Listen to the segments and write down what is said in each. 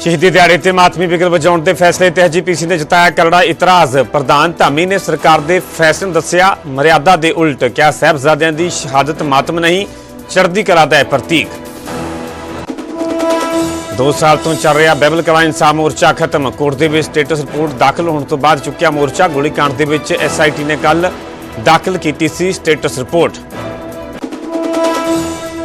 ਸ਼ਹੀਦੀ ਦਿਹਾੜੇ ਤੇ ਮਾਤਮੀ ਬਿਗਲ ਵਜਾਉਣ ਦੇ ਫੈਸਲੇ ਤੇ ਐਜੀਪੀਸੀ ਨੇ ਜਤਾਇਆ ਕਰੜਾ ਇਤਰਾਜ਼। ਪ੍ਰਧਾਨ ਧਾਮੀ ਨੇ ਸਰਕਾਰ ਦੇ ਫੈਸਲੇ ਨੂੰ ਦੱਸਿਆ, ਮਰਿਆਦਾ ਦੇ ਉਲਟ ਕਿਹਾ, ਸਾਹਿਬਜ਼ਾਦਿਆਂ ਦੀ ਸ਼ਹਾਦਤ ਮਾਤਮ ਨਹੀਂ, ਚੜ੍ਹਦੀ ਕਲਾ ਦਾ ਹੈ ਪ੍ਰਤੀਕ। ਦੋ ਸਾਲ ਤੋਂ ਚੱਲ ਰਿਹਾ ਬੈਬਲ ਕਲਾ ਇਨਸਾਫ ਮੋਰਚਾ ਖਤਮ। ਕੋਰਟ ਦੇ ਵਿੱਚ ਸਟੇਟਸ ਰਿਪੋਰਟ ਦਾਖਲ ਹੋਣ ਤੋਂ ਬਾਅਦ ਚੁੱਕਿਆ ਮੋਰਚਾ। ਗੋਲੀकांड ਦੇ ਵਿੱਚ ਐਸਆਈਟੀ ਨੇ ਕੱਲ ਦਾਖਲ ਕੀਤੀ ਸੀ ਸਟੇਟਸ ਰਿਪੋਰਟ।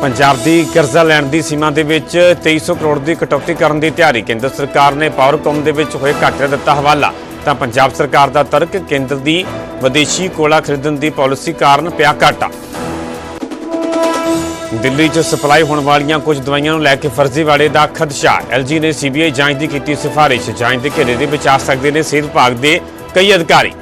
ਪੰਜਾਬ ਦੀ ਕਰਜ਼ਾ ਲੈਣ ਦੀ ਸੀਮਾ ਦੇ ਵਿੱਚ 2300 ਕਰੋੜ ਦੀ ਕਟੌਤੀ ਕਰਨ ਦੀ ਤਿਆਰੀ, ਕੇਂਦਰ ਸਰਕਾਰ ਨੇ ਪਾਵਰਕੌਮ ਦੇ ਵਿੱਚ ਹੋਏ ਘਾਟੇ ਦਾ ਦਿੱਤਾ ਹਵਾਲਾ। ਤਾਂ ਪੰਜਾਬ ਸਰਕਾਰ ਦਾ ਤਰਕ, ਕੇਂਦਰ ਦੀ ਵਿਦੇਸ਼ੀ ਕੋਲਾ ਖਰੀਦਣ ਦੀ ਪਾਲਿਸੀ ਕਾਰਨ ਪਿਆ ਘਾਟਾ। ਦਿੱਲੀ 'ਚ ਸਪਲਾਈ ਹੋਣ ਵਾਲੀਆਂ ਕੁਝ ਦਵਾਈਆਂ ਨੂੰ ਲੈ ਕੇ ਫਰਜ਼ੀਵਾੜੇ ਦਾ ਖਦਸ਼ਾ। ਐਲਜੀ ਨੇ ਸੀਬੀਆਈ ਜਾਂਚ ਦੀ ਕੀਤੀ ਸਿਫਾਰਿਸ਼। ਜਾਂਚ ਦੇ ਘੇਰੇ ਦੇ ਵਿੱਚ ਆ ਸਕਦੇ ਨੇ ਸਿਹਤ ਵਿਭਾਗ ਦੇ ਕਈ ਅਧਿਕਾਰੀ।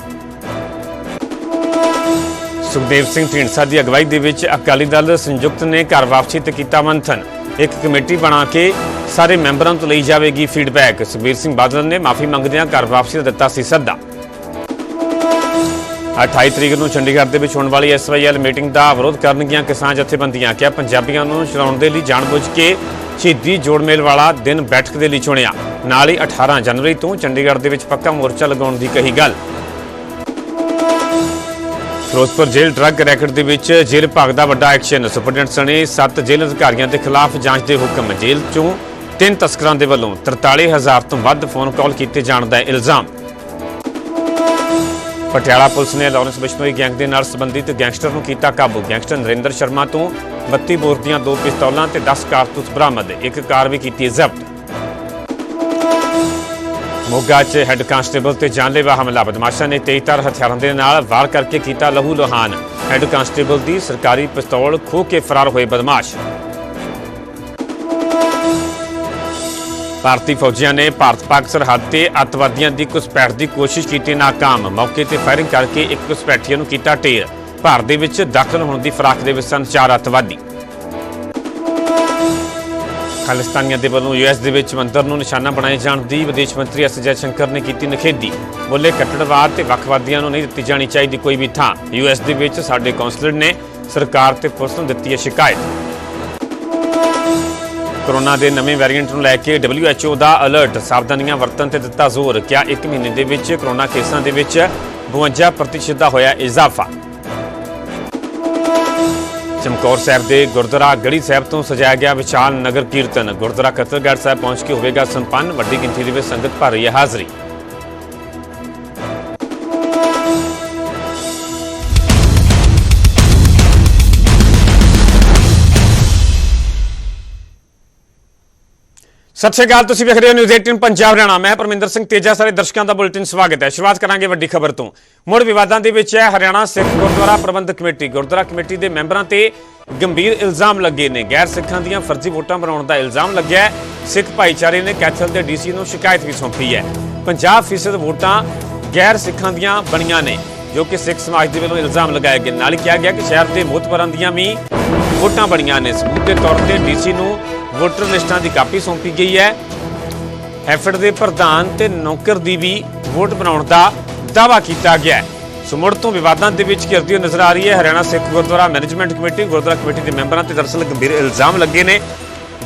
ਸੁਖਦੇਵ ਸਿੰਘ ਢੀਂਡਸਾ ਦੀ ਅਗਵਾਈ ਦੇ ਵਿੱਚ ਅਕਾਲੀ ਦਲ ਸੰਯੁਕਤ ਨੇ ਘਰ ਵਾਪਸੀ ਤੇ ਕੀਤਾ ਮੰਥਨ। ਇੱਕ ਕਮੇਟੀ ਬਣਾ ਕੇ ਸਾਰੇ ਮੈਂਬਰਾਂ ਤੋਂ ਲਈ ਜਾਵੇਗੀ ਫੀਡਬੈਕ। ਸੁਖਬੀਰ ਸਿੰਘ ਬਾਦਲ ਨੇ ਮਾਫੀ ਮੰਗਦਿਆਂ ਘਰ ਵਾਪਸੀ ਦਾ ਦਿੱਤਾ ਸੀ ਸੱਦਾ। 28 ਤਰੀਕ ਨੂੰ ਚੰਡੀਗੜ੍ਹ ਦੇ ਵਿੱਚ ਹੋਣ ਵਾਲੀ ਐਸਵਾਈਐਲ ਮੀਟਿੰਗ ਦਾ ਵਿਰੋਧ ਕਰਨਗੀਆਂ ਕਿਸਾਨ ਜਥੇਬੰਦੀਆਂ ਕਿਹਾ ਪੰਜਾਬੀਆਂ ਨੂੰ ਚਲਾਉਣ ਦੇ ਲਈ ਜਾਣਬੁੱਝ ਕੇ ਸ਼ਹੀਦੀ ਜੋੜਮੇਲ ਵਾਲਾ ਦਿਨ ਬੈਠਕ ਦੇ ਲਈ ਚੁਣਿਆ। ਨਾਲ ਹੀ 18 ਜਨਵਰੀ ਤੋਂ ਚੰਡੀਗੜ੍ਹ ਦੇ ਵਿੱਚ ਪੱਕਾ ਮੋਰਚਾ ਲਗਾਉਣ ਦੀ ਕਹੀ ਗੱਲ। ਫਿਰੋਜ਼ਪੁਰ ਜੇਲ੍ਹ ਡਰੱਗ ਰੈਕਟ ਦੇ ਵਿੱਚ ਜੇਲ੍ਹ ਭਾਗ ਦਾ ਵੱਡਾ ਐਕਸ਼ਨ। ਸੁਪਰਡੈਂਟ ਸਣੇ 7 ਜੇਲ੍ਹ ਅਧਿਕਾਰੀਆਂ ਦੇ ਖਿਲਾਫ ਜਾਂਚ ਦੇ ਹੁਕਮ ਜੇਲ੍ਹ ਚੋਂ ਤਿੰਨ ਤਸਕਰਾਂ ਦੇ ਵੱਲੋਂ 43000 ਤੋਂ ਵੱਧ ਫੋਨ ਕਾਲ ਕੀਤੇ ਜਾਣ ਦਾ ਇਲਜ਼ਾਮ। ਪਟਿਆਲਾ ਪੁਲਿਸ ਨੇ ਲਾਰੈਂਸ ਬਿਸ਼ਨੋਈ ਗੈਂਗ ਦੇ ਨਾਲ ਸੰਬੰਧਿਤ ਗੈਂਗਸਟਰ ਨੂੰ ਕੀਤਾ ਕਾਬੂ। ਗੈਂਗਸਟਰ ਨਰਿੰਦਰ ਸ਼ਰਮਾ ਤੋਂ 32 ਬੋਰਦੀਆਂ ਦੋ ਪਿਸਤੌਲਾਂ ਤੇ 10 ਕਾਰਤੂਸ ਬਰਾਮਦ। ਇੱਕ ਕਾਰ ਵੀ ਕੀਤੀ ਜ਼ਬਤ। ਮੋਗਾ 'ਚ ਹੈੱਡ ਕਾਂਸਟੇਬਲ ਤੇ ਜਾਨਲੇਵਾ ਹਮਲਾ। ਬਦਮਾਸ਼ਾਂ ਨੇ ਤੇਜ਼ਧਾਰ ਹਥਿਆਰਾਂ ਦੇ ਨਾਲ ਵਾਰ ਕਰਕੇ ਕੀਤਾ ਲਹੂ ਲੋਹਾਨ। ਹੈੱਡ ਕਾਂਸਟੇਬਲ ਦੀ ਸਰਕਾਰੀ ਪਿਸਤੌਲ ਖੋਹ ਕੇ ਫਰਾਰ ਹੋਏ ਬਦਮਾਸ਼। ਭਾਰਤੀ ਫੌਜੀਆਂ ਨੇ ਭਾਰਤ-ਪਾਕ ਸਰਹੱਦ ਤੇ ਅੱਤਵਾਦੀਆਂ ਦੀ ਘੁਸਪੈਠ ਦੀ ਕੋਸ਼ਿਸ਼ ਕੀਤੀ ਨਾਕਾਮ। ਮੌਕੇ ਤੇ ਫਾਇਰਿੰਗ ਕਰਕੇ ਇੱਕ ਘੁਸਪੈਠੀਏ ਨੂੰ ਕੀਤਾ ਢੇਰ। ਭਾਰਤ ਦੇ ਵਿੱਚ ਦਾਖਲ ਹੋਣ ਦੀ ਫਰਾਕ ਦੇ ਵਿੱਚ ਸਨ ਚਾਰ ਅੱਤਵਾਦੀ। ਖਾਲਿਸਤਾਨੀਆਂ ਦੇ ਵੱਲੋਂ ਯੂਐਸ ਦੇ ਵਿੱਚ ਮੰਦਰ ਨੂੰ ਨਿਸ਼ਾਨਾ ਬਣਾਏ ਜਾਣ ਦੀ ਵਿਦੇਸ਼ ਮੰਤਰੀ ਐਸ ਜੈ ਸ਼ੰਕਰ ਨੇ ਕੀਤੀ ਨਖੇਦੀ ਬੋਲੇ ਕੱਟੜਵਾਦ ਤੇ ਵੱਖਵਾਦੀਆਂ ਨੂੰ ਨਹੀਂ ਦਿੱਤੀ ਜਾਣੀ ਚਾਹੀਦੀ ਕੋਈ ਵੀ ਥਾਂ। ਯੂਐਸ ਦੇ ਵਿੱਚ ਸਾਡੇ ਕੌਂਸਲਰ ਨੇ ਸਰਕਾਰ ਤੇ ਪੁਲਿਸ ਨੂੰ ਦਿੱਤੀ ਹੈ ਸ਼ਿਕਾਇਤ। ਕਰੋਨਾ ਦੇ ਨਵੇਂ ਵੈਰੀਐਂਟ ਨੂੰ ਲੈ ਕੇ WHO ਦਾ ਅਲਰਟ। ਸਾਵਧਾਨੀਆਂ ਵਰਤਣ ਤੇ ਦਿੱਤਾ ਜ਼ੋਰ। ਕਿਹਾ ਇੱਕ ਮਹੀਨੇ ਦੇ ਵਿੱਚ ਕਰੋਨਾ ਕੇਸਾਂ ਦੇ ਵਿੱਚ 52% ਦਾ ਹੋਇਆ ਇਜ਼ਾਫਾ। ਚਮਕੌਰ ਸਾਹਿਬ ਦੇ ਗੁਰਦੁਆਰਾ ਗੜੀ ਸਾਹਿਬ ਤੋਂ ਸਜਾਇਆ ਗਿਆ ਵਿਸ਼ਾਲ ਨਗਰ ਕੀਰਤਨ। ਗੁਰਦੁਆਰਾ ਕਤਲਗੜ੍ਹ ਸਾਹਿਬ ਪਹੁੰਚ ਕੇ ਹੋਵੇਗਾ ਸੰਪੰਨ, ਵੱਡੀ ਗਿਣਤੀ ਦੇ ਵਿੱਚ ਸੰਗਤ ਭਰ ਰਹੀ ਹੈ ਹਾਜ਼ਰੀ। ਸਤਿ ਸ਼੍ਰੀ ਅਕਾਲ, ਤੁਸੀਂ ਵੇਖ ਰਹੇ ਹੋ ਨਿਊਜ਼ 18 ਪੰਜਾਬ ਹਰਿਆਣਾ। ਮੈਂ ਪਰਮਿੰਦਰ ਸਿੰਘ ਤੇਜਾ, ਸਾਰੇ ਦਰਸ਼ਕਾਂ ਦਾ ਬੁਲੇਟਿਨ ਸਵਾਗਤ ਹੈ। ਸ਼ੁਰੂਆਤ ਕਰਾਂਗੇ ਵੱਡੀ ਖਬਰ ਤੋਂ। ਮੁੜ ਵਿਵਾਦਾਂ ਦੇ ਵਿੱਚ ਹੈ, ਹਰਿਆਣਾ ਸਿੱਖ ਗੁਰਦੁਆਰਾ ਪ੍ਰਬੰਧਕ ਕਮੇਟੀ। ਗੁਰਦੁਆਰਾ ਕਮੇਟੀ ਦੇ ਮੈਂਬਰਾਂ ਤੇ ਗੰਭੀਰ ਇਲਜ਼ਾਮ ਲੱਗੇ ਨੇ। ਗੈਰ ਸਿੱਖਾਂ ਦੀਆਂ ਫਰਜ਼ੀ ਵੋਟਾਂ ਬਣਾਉਣ ਦਾ ਇਲਜ਼ਾਮ ਲੱਗਿਆ ਸਿੱਖ ਭਾਈਚਾਰੇ ਨੇ ਕੈਥਲ ਦੇ ਡੀਸੀ ਨੂੰ ਸ਼ਿਕਾਇਤ ਵੀ ਸੌਂਪੀ ਹੈ। 50% ਵੋਟਾਂ ਗੈਰ ਸਿੱਖਾਂ ਦੀਆਂ ਬਣੀਆਂ ਨੇ। ਜੋ ਕਿ ਸਿੱਖ ਸਮਾਜ ਦੇ ਵੱਲੋਂ ਇਲਜ਼ਾਮ ਲਗਾਇਆ ਗਿਆ ਨਾਲ ਹੀ ਕਿਹਾ ਗਿਆ ਕਿ ਸ਼ਹਿਰ ਦੇ ਮੋਤਬਰਾਂ ਦੀਆਂ ਵੀ ਵੋਟਾਂ ਬਣੀਆਂ ਨੇ। ਸਬੂਤ ਦੇ ਤੌਰ ਤੇ ਡੀਸੀ ਨੂੰ ਵੋਟਰ ਲਿਸਟਾਂ ਦੀ ਕਾਪੀ ਸੌਂਪੀ ਗਈ ਹੈ। ਹੈਫੜ ਦੇ ਪ੍ਰਧਾਨ ਤੇ ਨੌਕਰ ਦੀ ਵੀ ਵੋਟ ਬਣਾਉਣ ਦਾ ਦਾਅਵਾ ਕੀਤਾ ਗਿਆ ਹੈ। ਸੋ ਤੋਂ ਵਿਵਾਦਾਂ ਦੇ ਵਿੱਚ ਘਿਰਦੀ ਨਜ਼ਰ ਆ ਰਹੀ ਹੈ। Haryana Sikh Gurdwara management committee, Gurdwara committee ਦੇ ਮੈਂਬਰਾਂ ਤੇ ਦਰਅਸਲ ਗੰਭੀਰ ਇਲਜ਼ਾਮ ਲੱਗੇ ਨੇ।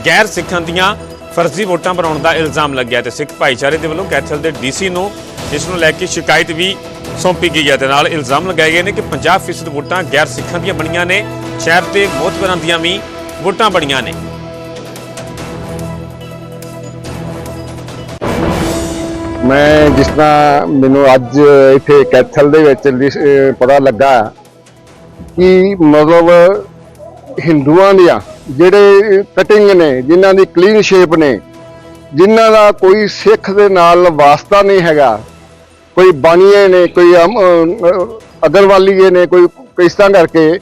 ਗੈਰ ਸਿੱਖਾਂ ਦੀਆਂ ਫਰਜ਼ੀ ਵੋਟਾਂ ਬਣਾਉਣ ਦਾ ਇਲਜ਼ਾਮ ਲੱਗਿਆ ਤੇ ਸਿੱਖ ਭਾਈਚਾਰੇ ਦੇ ਵੱਲੋਂ ਕੈਥਲ ਦੇ ਡੀਸੀ ਨੂੰ ਇਸ ਨੂੰ ਲੈ ਕੇ ਸ਼ਿਕਾਇਤ ਵੀ ਸੌਂਪੀ ਗਈ ਹੈ ਤੇ ਨਾਲ ਇਲਜ਼ਾਮ ਲਗਾਏ ਗਏ ਨੇ ਕਿ 50% ਵੋਟਾਂ ਗੈਰ ਸਿੱਖਾਂ ਦੀਆਂ ਬਣੀਆਂ ਨੇ, ਸ਼ਹਿਰ ਦੇ ਮੋਤਬਰਾਂ ਦੀਆਂ ਵੀ ਵੋਟਾਂ ਬਣੀਆਂ ਨੇ। ਮੈਂ ਜਿਸ ਤਰ੍ਹਾਂ ਮੈਨੂੰ ਅੱਜ ਇੱਥੇ ਕੈਥਲ ਦੇ ਵਿੱਚ ਪਤਾ ਲੱਗਾ ਕਿ ਮਤਲਬ ਹਿੰਦੂਆਂ ਦੀਆਂ ਜਿਹੜੇ ਕਟਿੰਗ ਨੇ, ਜਿਨ੍ਹਾਂ ਦੀ ਕਲੀਨ ਸ਼ੇਪ ਨੇ, ਜਿਨ੍ਹਾਂ ਦਾ ਕੋਈ ਸਿੱਖ ਦੇ ਨਾਲ ਵਾਸਤਾ ਨਹੀਂ ਹੈਗਾ ਕੋਈ ਬਾਣੀਏ ਨੇ, ਕੋਈ, ਅਮ- ਅਹ ਅਗਰਵਾਲੀਏ ਨੇ, ਕੋਈ ਕਿਸ ਤਰ੍ਹਾਂ ਕਰਕੇ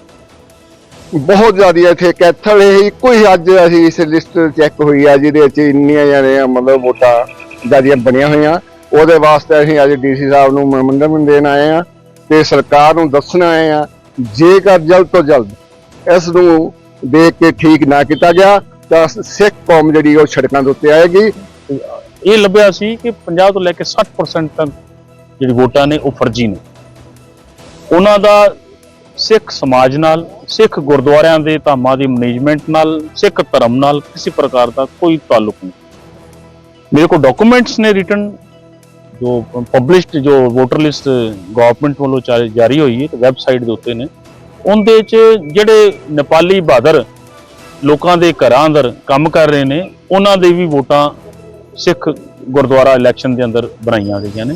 ਬਹੁਤ ਜ਼ਿਆਦਾ ਇੱਥੇ ਕੈਥਲ, ਇਹ ਇੱਕੋ ਹੀ ਅੱਜ ਅਸੀਂ ਇਸ ਲਿਸਟ ਚੈੱਕ ਹੋਈ ਆ, ਜਿਹਦੇ ਵਿੱਚ ਇੰਨੀਆਂ ਜਿਹੜੀਆਂ ਮਤਲਬ ਵੋਟਾਂ ਜ਼ਿਆਦੀਆਂ ਬਣੀਆਂ ਹੋਈਆਂ। ਉਹਦੇ ਵਾਸਤੇ ਅਸੀਂ ਅੱਜ ਡੀਸੀ ਸਾਹਿਬ ਨੂੰ ਮੈਮੋਰੰਡਮ ਦੇਣ ਆਏ ਆ ਤੇ ਸਰਕਾਰ ਨੂੰ ਦੱਸਣ ਆਏ ਆ, ਜੇਕਰ ਜਲਦ ਤੋਂ ਜਲਦ ਇਸ ਨੂੰ ਦੇਖ ਕੇ ਠੀਕ ਨਾ ਕੀਤਾ ਗਿਆ, ਤਾਂ ਸਿੱਖ ਕੌਮ ਜਿਹੜੀ ਉਹ ਸੜਕਾਂ ਦੇ ਉੱਤੇ ਆਏਗੀ। ਇਹ ਲੱਭਿਆ ਸੀ ਕਿ 50 ਤੋਂ ਲੈ ਕੇ 60% ਤੱਕ ਜਿਹੜੀ ਵੋਟਾਂ ਨੇ ਉਹ ਫਰਜ਼ੀ ਨੇ। ਉਹਨਾਂ ਦਾ ਸਿੱਖ ਸਮਾਜ ਨਾਲ, ਸਿੱਖ ਗੁਰਦੁਆਰਿਆਂ ਦੇ ਧਾਮਾਂ ਦੀ ਮੈਨੇਜਮੈਂਟ ਨਾਲ, ਸਿੱਖ ਧਰਮ ਨਾਲ ਕਿਸੇ ਪ੍ਰਕਾਰ ਦਾ ਕੋਈ ਤਾਲੁਕ ਨਹੀਂ। ਮੇਰੇ ਕੋਲ ਡਾਕੂਮੈਂਟਸ ਨੇ ਰਿਟਨ ਜੋ ਪਬਲਿਸ਼ਡ ਜੋ ਵੋਟਰ ਲਿਸਟ ਗਵਰਨਮੈਂਟ ਵੱਲੋਂ ਚਾ- ਜਾਰੀ ਹੋਈ ਹੈ, ਤੇ ਵੈਬਸਾਈਟ ਦੇ ਉੱਤੇ ਨੇ। ਉਹਦੇ 'ਚ ਜਿਹੜੇ ਨੇਪਾਲੀ ਬਹਾਦਰ ਲੋਕਾਂ ਦੇ ਘਰਾਂ ਅੰਦਰ ਕੰਮ ਕਰ ਰਹੇ ਨੇ, ਉਹਨਾਂ ਦੇ ਵੀ ਵੋਟਾਂ ਸਿੱਖ ਗੁਰਦੁਆਰਾ ਇਲੈਕਸ਼ਨ ਦੇ ਅੰਦਰ ਬਣਾਈਆਂ ਗਈਆਂ ਨੇ।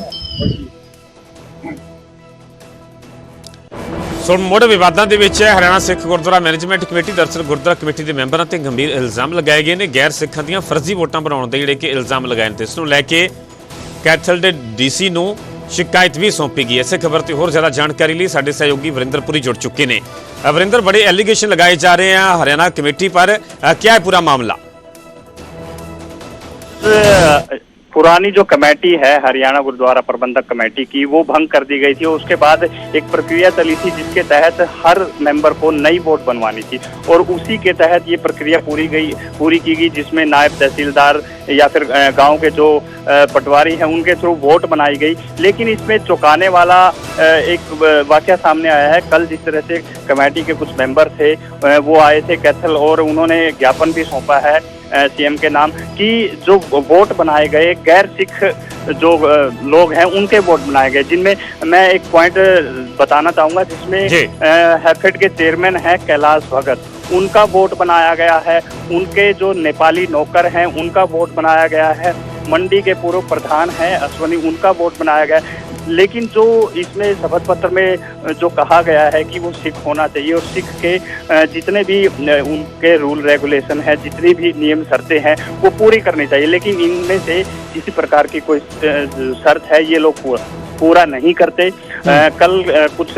ਸੋ ਮੁੜ ਵਿਵਾਦਾਂ ਦੇ ਵਿੱਚ ਹਰਿਆਣਾ ਸਿੱਖ ਗੁਰਦੁਆਰਾ ਮੈਨੇਜਮੈਂਟ ਕਮੇਟੀ ਦਰਸਲ ਗੁਰਦੁਆਰਾ ਕਮੇਟੀ ਦੇ ਮੈਂਬਰਾਂ ਤੇ ਗੰਭੀਰ ਇਲਜ਼ਾਮ ਲਗਾਏ ਗਏ ਨੇ। ਗੈਰ ਸਿੱਖਾਂ ਦੀਆਂ ਫਰਜ਼ੀ ਵੋਟਾਂ ਬਣਾਉਣ ਦੇ ਜਿਹੜੇ ਕਿ ਇਲਜ਼ਾਮ ਲਗਾਏ ਨੇ ਇਸ ਨੂੰ ਲੈ ਕੇ ਕੈਥਲ ਦੇ ਡੀਸੀ ਨੂੰ ਸ਼ਿਕਾਇਤ ਵੀ ਸੌਂਪੀ ਗਈ ਹੈ। ਇਸੇ ਖਬਰ ਤੇ ਹੋਰ ਜ਼ਿਆਦਾ ਜਾਣਕਾਰੀ ਲਈ ਸਾਡੇ ਸਹਿਯੋਗੀ ਵਰਿੰਦਰਪੁਰੀ ਜੁੜ ਚੁੱਕੇ ਨੇ। ਵਰਿੰਦਰ, ਬੜੇ ਐਲੀਗੇਸ਼ਨ ਲਗਾਏ ਜਾ ਰਹੇ ਆ ਹਰਿਆਣਾ ਕਮੇਟੀ ਪਰ। ਕੀ ਹੈ ਪੂਰਾ ਮਾਮਲਾ? पुरानी जो कमेटी है, हरियाणा गुरुद्वारा प्रबंधक कमेटी की, वो भंग कर दी गई थी और उसके बाद एक प्रक्रिया चली थी जिसके तहत हर मेंबर को नई वोट बनवानी थी और उसी के तहत ये प्रक्रिया पूरी गई, पूरी की गई, जिसमें नायब तहसीलदार या फिर गाँव के जो पटवारी हैं उनके थ्रू वोट बनाई गई। लेकिन इसमें चौंकाने वाला एक वाक्य सामने आया है। कल जिस तरह से कमेटी के कुछ मेंबर थे वो आए थे कैथल और उन्होंने ज्ञापन भी सौंपा है सीएम के नाम कि जो वोट बनाए गए गैर सिख जो लोग हैं उनके वोट बनाए गए। जिनमें मैं एक पॉइंट बताना चाहूँगा जिसमें हैफेड के चेयरमैन हैं कैलाश भगत। उनका वोट बनाया गया है। उनके जो नेपाली नौकर हैं उनका वोट बनाया गया है। मंडी के पूर्व प्रधान हैं अश्वनी उनका वोट बनाया गया लेकिन जो इसमें शपथ पत्र में जो कहा गया है कि वो सिख होना चाहिए और सिख के जितने भी उनके रूल रेगुलेशन है जितनी भी नियम शर्तें हैं वो पूरी करनी चाहिए। लेकिन इनमें से किसी प्रकार की कोई शर्त है ये लोग पूरा पूरा नहीं करते। अ, कल अ, कुछ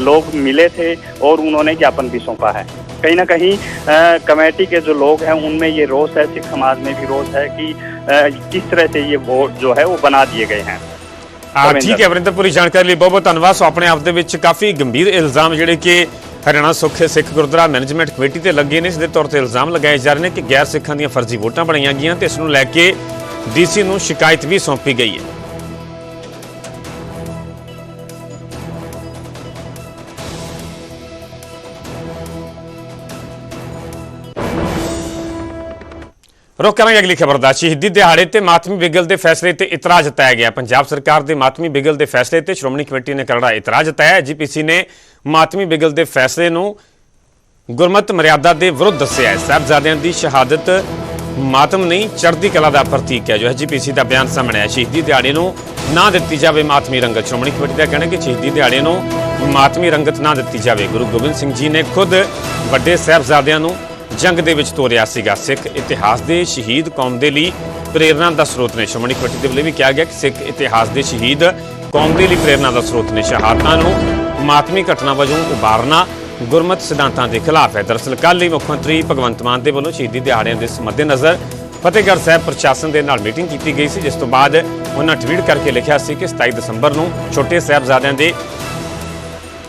लोग मिले थे और उन्होंने ज्ञापन भी सौंपा है। कहीं ना कहीं अ, कमेटी के जो लोग हैं उनमें ये रोष है सिख समाज में भी रोष है कि अ, किस तरह से ये वोट जो है वो बना दिए गए हैं ਆ ਠੀਕ ਹੈ ਵਰਿੰਦਰਪੁਰੀ ਜਾਣਕਾਰੀ ਲਈ ਬਹੁਤ ਬਹੁਤ ਧੰਨਵਾਦ ਸੋ ਆਪਣੇ ਆਪ ਦੇ ਵਿੱਚ ਕਾਫੀ ਗੰਭੀਰ ਇਲਜ਼ਾਮ ਜਿਹੜੇ ਕਿ ਹਰਿਆਣਾ ਸੁੱਖ ਸਿੱਖ ਗੁਰਦੁਆਰਾ ਮੈਨੇਜਮੈਂਟ ਕਮੇਟੀ ਤੇ ਲੱਗੇ ਨੇ ਇਸ ਦੇ ਤੌਰ ਤੇ ਇਲਜ਼ਾਮ ਲਗਾਏ ਜਾ ਰਹੇ ਨੇ ਕਿ ਗੈਰ ਸਿੱਖਾਂ ਦੀਆਂ ਫਰਜ਼ੀ ਵੋਟਾਂ ਬਣਾਈਆਂ ਗਈਆਂ ਤੇ ਇਸ ਨੂੰ ਲੈ ਕੇ ਡੀਸੀ ਨੂੰ ਸ਼ਿਕਾਇਤ ਵੀ ਸੌਂਪੀ ਗਈ ਹੈ ਰੁਕ ਕਰਾਂਗੇ ਅਗਲੀ ਖਬਰ ਦਾ। ਸ਼ਹੀਦੀ ਦਿਹਾੜੇ ਤੇ ਮਾਤਮੀ ਬਿਗਲ ਦੇ ਫੈਸਲੇ ਤੇ ਇਤਰਾਜ਼ ਜਤਾਇਆ ਗਿਆ। ਪੰਜਾਬ ਸਰਕਾਰ ਦੇ ਮਾਤਮੀ ਬਿਗਲ ਦੇ ਫੈਸਲੇ ਤੇ ਸ਼੍ਰੋਮਣੀ ਕਮੇਟੀ ਨੇ ਕਰੜਾ ਇਤਰਾਜ਼ ਜਤਾਇਆ ਜੀਪੀਸੀ ਨੇ ਮਾਤਮੀ ਬਿਗਲ ਦੇ ਫੈਸਲੇ ਨੂੰ ਗੁਰਮਤ ਮਰਿਆਦਾ ਦੇ ਵਿਰੁੱਧ ਦੱਸਿਆ। ਹੈ ਸਾਹਿਬਜ਼ਾਦਿਆਂ ਦੀ ਸ਼ਹਾਦਤ ਮਾਤਮ ਨਹੀਂ, ਚੜ੍ਹਦੀ ਕਲਾ ਦਾ ਪ੍ਰਤੀਕ ਹੈ, ਜੋ ਜੀਪੀਸੀ ਦਾ ਬਿਆਨ ਸਾਹਮਣੇ ਆਇਆ। ਸ਼ਹੀਦੀ ਦਿਹਾੜੇ ਨੂੰ ਨਾ ਦਿੱਤੀ ਜਾਵੇ ਮਾਤਮੀ ਰੰਗਤ। ਸ਼੍ਰੋਮਣੀ ਕਮੇਟੀ ਦਾ ਕਹਿਣਾ ਕਿ ਸ਼ਹੀਦੀ ਦਿਹਾੜੇ ਨੂੰ ਮਾਤਮੀ ਰੰਗਤ ਨਾ ਦਿੱਤੀ ਜਾਵੇ। ਗੁਰੂ ਗੋਬਿੰਦ ਸਿੰਘ ਜੀ ਨੇ ਖੁਦ ਵੱਡੇ ਸਾਹਿਬਜ਼ਾਦਿਆਂ ਨੂੰ ਜੰਗ ਦੇ ਵਿੱਚ ਤੋਰਿਆ ਸੀਗਾ ਸਿੱਖ ਇਤਿਹਾਸ ਦੇ ਸ਼ਹੀਦ ਕੌਮ ਦੇ ਲਈ ਪ੍ਰੇਰਣਾ ਦਾ ਸਰੋਤ ਨੇ। ਸ਼੍ਰੋਮਣੀ ਕਮੇਟੀ ਦੇ ਵੱਲੋਂ ਵੀ ਕਿਹਾ ਗਿਆ ਕਿ ਸਿੱਖ ਇਤਿਹਾਸ ਦੇ ਸ਼ਹੀਦ ਕੌਮ ਦੇ ਲਈ ਪ੍ਰੇਰਣਾ ਦਾ ਸਰੋਤ ਨੇ। ਸ਼ਹਾਦਤਾਂ ਨੂੰ ਮਾਤਮੀ ਘਟਨਾ ਵਜੋਂ ਉਭਾਰਨਾ ਗੁਰਮਤ ਸਿਧਾਂਤਾਂ ਦੇ ਖਿਲਾਫ ਹੈ। ਦਰਅਸਲ ਕੱਲ੍ਹ ਹੀ ਮੁੱਖ ਮੰਤਰੀ ਭਗਵੰਤ ਮਾਨ ਦੇ ਵੱਲੋਂ ਸ਼ਹੀਦੀ ਦਿਹਾੜਿਆਂ ਦੇ ਮੱਦੇਨਜ਼ਰ ਫਤਿਹਗੜ੍ਹ ਸਾਹਿਬ ਪ੍ਰਸ਼ਾਸਨ ਦੇ ਨਾਲ ਮੀਟਿੰਗ ਕੀਤੀ ਗਈ ਸੀ, ਜਿਸ ਤੋਂ ਬਾਅਦ ਉਹਨਾਂ ਟਵੀਟ ਕਰਕੇ ਲਿਖਿਆ ਸੀ ਕਿ 27 ਦਸੰਬਰ ਨੂੰ ਛੋਟੇ ਸਾਹਿਬਜ਼ਾਦਿਆਂ ਦੇ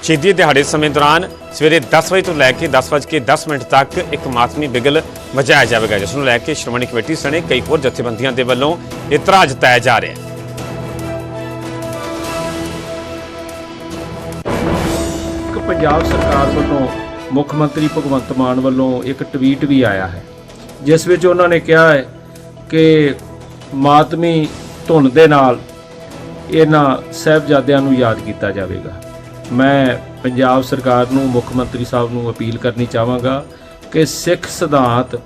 ਸ਼ਹੀਦੀ ਦਿਹਾੜੇ ਸਮੇਂ ਦੌਰਾਨ ਸਵੇਰੇ 10 ਵਜੇ ਤੋਂ ਲੈ ਕੇ 10 ਵਜੇ ਕੇ 10 ਮਿੰਟ ਤੱਕ ਇੱਕ ਮਾਤਮੀ ਬਿਗਲ ਵਜਾਇਆ ਜਾਵੇਗਾ, ਜਿਸ ਨੂੰ ਲੈ ਕੇ ਸ਼੍ਰੋਮਣੀ ਕਮੇਟੀ ਸਣੇ ਕਈ ਹੋਰ ਜਥੇਬੰਦੀਆਂ ਦੇ ਵੱਲੋਂ ਇਤਰਾਜ਼ ਜਤਾਇਆ ਜਾ ਰਿਹਾ ਹੈ। ਇੱਕ ਪੰਜਾਬ ਸਰਕਾਰ ਵੱਲੋਂ ਮੁੱਖ ਮੰਤਰੀ ਭਗਵੰਤ ਮਾਨ ਵੱਲੋਂ ਇੱਕ ਟਵੀਟ ਵੀ ਆਇਆ ਹੈ, ਜਿਸ ਵਿੱਚ ਉਹਨਾਂ ਨੇ ਕਿਹਾ ਹੈ ਕਿ ਮਾਤਮੀ ਧੁਨ ਦੇ ਨਾਲ ਇਹਨਾਂ ਸਾਹਿਬਜ਼ਾਦਿਆਂ ਨੂੰ ਯਾਦ ਕੀਤਾ ਜਾਵੇਗਾ। ਮੈਂ ਪੰਜਾਬ ਸਰਕਾਰ ਨੂੰ, ਮੁੱਖ ਮੰਤਰੀ ਸਾਹਿਬ ਨੂੰ ਅਪੀਲ ਕਰਨੀ ਚਾਹਾਂਗਾ ਕਿ ਸਿੱਖ ਸਿਧਾਂਤ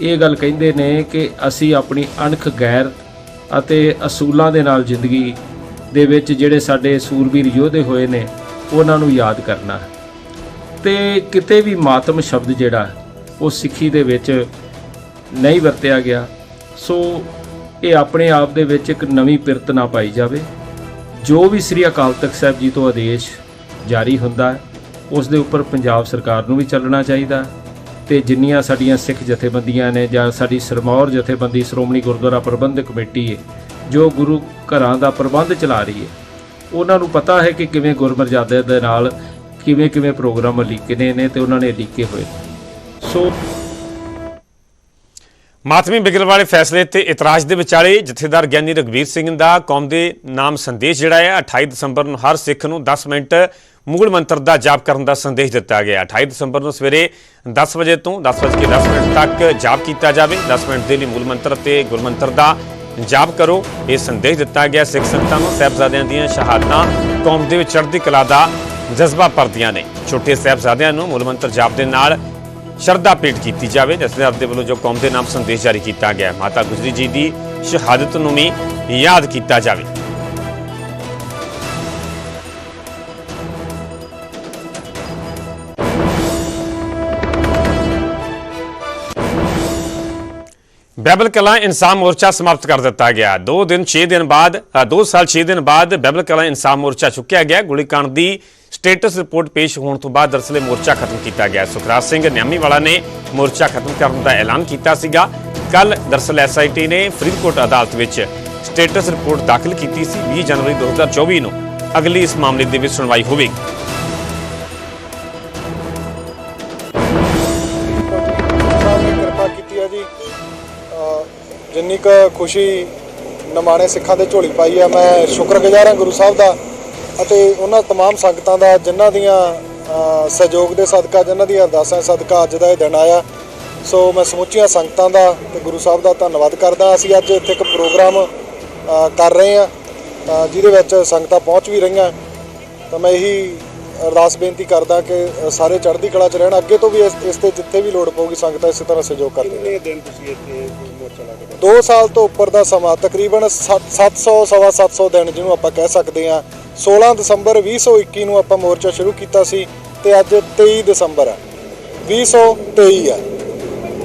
ਇਹ ਗੱਲ ਕਹਿੰਦੇ ਨੇ ਕਿ ਅਸੀਂ ਆਪਣੀ ਅਣਖ ਗੈਰ ਅਤੇ ਅਸੂਲਾਂ ਦੇ ਨਾਲ ਜ਼ਿੰਦਗੀ ਦੇ ਵਿੱਚ ਜਿਹੜੇ ਸਾਡੇ ਸੂਰਬੀਰ ਯੋਧੇ ਹੋਏ ਨੇ, ਉਹਨਾਂ ਨੂੰ ਯਾਦ ਕਰਨਾ ਹੈ। ਤੇ ਕਿਤੇ ਵੀ ਮਾਤਮ ਸ਼ਬਦ ਜਿਹੜਾ ਉਹ ਸਿੱਖੀ ਦੇ ਵਿੱਚ ਨਹੀਂ ਵਰਤਿਆ ਗਿਆ, ਸੋ ਇਹ ਆਪਣੇ ਆਪ ਦੇ ਵਿੱਚ ਇੱਕ ਨਵੀਂ ਪਿਰਤ ਨਾ ਪਾਈ ਜਾਵੇ। ਜੋ ਵੀ ਸ੍ਰੀ ਅਕਾਲ ਤਖਤ ਸਾਹਿਬ ਜੀ ਤੋਂ ਆਦੇਸ਼ ਜਾਰੀ ਹੁੰਦਾ ਹੈ, ਉਸ ਦੇ ਉੱਪਰ ਪੰਜਾਬ ਸਰਕਾਰ ਨੂੰ ਵੀ ਚੱਲਣਾ ਚਾਹੀਦਾ ਹੈ ਤੇ ਜਿੰਨੀਆਂ ਸਾਡੀਆਂ ਸਿੱਖ ਜਥੇਬੰਦੀਆਂ ਨੇ ਜਾਂ ਸਾਡੀ ਸਰਮੌਰ ਜਥੇਬੰਦੀ, ਸ਼੍ਰੋਮਣੀ ਗੁਰਦੁਆਰਾ ਪ੍ਰਬੰਧਕ ਕਮੇਟੀ ਹੈ, ਜੋ ਗੁਰੂ ਘਰਾਂ ਦਾ ਪ੍ਰਬੰਧ ਚਲਾ ਰਹੀ ਹੈ, ਉਹਨਾਂ ਨੂੰ ਪਤਾ ਹੈ ਕਿ ਕਿਵੇਂ ਗੁਰਮਰਜ਼ਾਦੇ ਦੇ ਨਾਲ ਕਿਵੇਂ ਕਿਵੇਂ ਪ੍ਰੋਗਰਾਮ ਲਿਖਣੇ ਨੇ ਤੇ ਉਹਨਾਂ ਨੇ ਲਿਖੇ ਹੋਏ ਨੇ। ਸੋ ਮਾਤਮੀ ਬਿਗਲ ਵਾਲੇ ਫੈਸਲੇ ਤੇ ਇਤਰਾਜ਼ ਦੇ ਵਿਚਾਲੇ ਜਥੇਦਾਰ ਗਿਆਨੀ ਰਗਵੀਰ ਸਿੰਘ ਦਾ ਕੌਮ ਦੇ ਨਾਮ ਸੰਦੇਸ਼ ਜਿਹੜਾ ਹੈ 28 ਦਸੰਬਰ ਨੂੰ ਹਰ ਸਿੱਖ ਨੂੰ 10 ਮਿੰਟ ਮੂਲ ਮੰਤਰ ਦਾ ਜਾਪ ਕਰਨ ਦਾ ਸੰਦੇਸ਼ ਦਿੱਤਾ ਗਿਆ। 28 ਦਸੰਬਰ ਨੂੰ ਸਵੇਰੇ 10 ਵਜੇ ਤੋਂ 10 ਵਜੇ ਕੇ 10 ਮਿੰਟ ਤੱਕ ਜਾਪ ਕੀਤਾ ਜਾਵੇ। 10 ਮਿੰਟ ਦੇ ਲਈ ਮੂਲ ਮੰਤਰ ਤੇ ਗੁਰਮੰਤਰ ਦਾ ਜਾਪ ਕਰੋ। ਇਹ ਸੰਦੇਸ਼ ਦਿੱਤਾ ਗਿਆ। ਸਿੱਖ ਸੰਗਤਾਂ ਨੂੰ ਸਾਹਿਬਜ਼ਾਦਿਆਂ ਦੀਆਂ ਸ਼ਹਾਦਤਾਂ ਕੌਮ ਦੇ ਵਿੱਚ ਚੜ੍ਹਦੀ ਕਲਾ ਦਾ ਜਜ਼ਬਾ ਭਰਦੀਆਂ ਨੇ। ਛੋਟੇ ਸਾਹਿਬਜ਼ਾਦਿਆਂ ਨੂੰ ਮੂਲ ਮੰਤਰ ਜਾਪ ਦੇ ਨਾਲ ਸ਼ਰਧਾ ਭੇਟ ਕੀਤੀ ਜਾਵੇ ਜਥੇਦਾਰ ਦੇ ਵੱਲੋਂ ਜੋ ਕੌਮ ਦੇ ਨਾਮ ਸੰਦੇਸ਼ ਜਾਰੀ ਕੀਤਾ ਗਿਆ। ਮਾਤਾ ਗੁਜਰੀ ਜੀ ਦੀ ਸ਼ਹਾਦਤ ਨੂੰ ਵੀ ਯਾਦ ਕੀਤਾ ਜਾਵੇ। ਬੈਬਲ ਕਲਾਂ ਇਨਸਾਨ ਮੋਰਚਾ ਸਮਾਪਤ ਕਰ ਦਿੱਤਾ ਗਿਆ 2 ਦਿਨ 6 ਦਿਨ ਬਾਅਦ 2 ਸਾਲ 6 ਦਿਨ ਬਾਅਦ ਬੈਬਲ ਕਲਾਂ ਇਨਸਾਨ ਮੋਰਚਾ ਚੁੱਕਿਆ ਗਿਆ ਗੋਲੀकांड ਦੀ ਸਟੇਟਸ ਰਿਪੋਰਟ ਪੇਸ਼ ਹੋਣ ਤੋਂ ਬਾਅਦ ਦਰਸਲੇ ਮੋਰਚਾ ਖਤਮ ਕੀਤਾ ਗਿਆ ਸੁਖਰਾਜ ਸਿੰਘ ਨਿਆਮੀ ਵਾਲਾ ਨੇ ਮੋਰਚਾ ਖਤਮ ਕਰਨ ਦਾ ਐਲਾਨ ਕੀਤਾ ਸੀਗਾ ਕੱਲ ਦਰਸਲ ਐਸਆਈਟੀ ਨੇ ਫਰੀਦਕੋਟ ਅਦਾਲਤ ਵਿੱਚ ਸਟੇਟਸ ਰਿਪੋਰਟ ਦਾਖਲ ਕੀਤੀ ਸੀ 20 ਜਨਵਰੀ 2024 ਨੂੰ ਅਗਲੀ ਇਸ ਮਾਮਲੇ ਦੇ ਵਿੱਚ ਸੁਣਵਾਈ ਹੋਵੇਗੀ ਜਿੰਨੀ ਕੁ ਖੁਸ਼ੀ ਨਮਾਣੇ ਸਿੱਖਾਂ ਦੇ ਝੋਲੀ ਪਾਈ ਹੈ ਮੈਂ ਸ਼ੁਕਰਗੁਜ਼ਾਰ ਹਾਂ ਗੁਰੂ ਸਾਹਿਬ ਦਾ ਅਤੇ ਉਹਨਾਂ तमाम ਸੰਗਤਾਂ ਦਾ ਜਿਨ੍ਹਾਂ ਦੀਆਂ ਅਹ ਸਹਿਯੋਗ ਦੇ ਸਦਕਾ ਜਿਨ੍ਹਾਂ ਦੀਆਂ ਅਰਦਾਸਾਂ ਸਦਕਾ ਅੱਜ ਦਾ ਇਹ ਦਿਨ ਆਇਆ ਸੋ ਮੈਂ ਸਮੁੱਚੀਆਂ ਸੰਗਤਾਂ ਦਾ ਤੇ ਗੁਰੂ ਸਾਹਿਬ ਦਾ ਧੰਨਵਾਦ ਕਰਦਾ ਅਸੀਂ ਅੱਜ ਇੱਥੇ ਇੱਕ ਪ੍ਰੋਗਰਾਮ ਅਹ ਕਰ ਰਹੇ ਹਾਂ ਅਹ ਜਿਹਦੇ ਵਿੱਚ ਸੰਗਤਾਂ ਪਹੁੰਚ ਵੀ ਰਹੀਆਂ ਤਾਂ ਮੈਂ ਇਹੀ ਅਰਦਾਸ ਬੇਨਤੀ ਕਰਦਾ ਕਿ ਅ, ਸਾਰੇ ਚੜ੍ਹਦੀ ਕਲਾ 'ਚ ਰਹਿਣ ਅੱਗੇ ਤੋਂ ਵੀ ਇਸ ਇਸ ਤੇ ਜਿੱਥੇ ਵੀ ਲੋੜ ਪਊਗੀ ਸੰਗਤਾਂ ਇਸੇ ਤਰ੍ਹਾਂ ਸਹਿਯੋਗ ਕਰਦੀਆਂ ਕਿੰਨੇ ਦਿਨ ਤੁਸੀਂ ਇੱਥੇ ਮੋਰਚਾ ਲਾ ਕੇ 2 ਸਾਲ ਤੋਂ ਉੱਪਰ ਦਾ ਸਮਾਂ, ਤਕਰੀਬਨ 700 ਸਵਾ 700 ਦਿਨ ਜਿਹਨੂੰ ਆਪਾਂ ਕਹਿ ਸਕਦੇ ਹਾਂ। 16 ਦਸੰਬਰ 2021 ਨੂੰ ਆਪਾਂ ਮੋਰਚਾ ਸ਼ੁਰੂ ਕੀਤਾ ਸੀ ਤੇ ਅੱਜ 23 ਦਸੰਬਰ ਹੈ 2023 ਆ।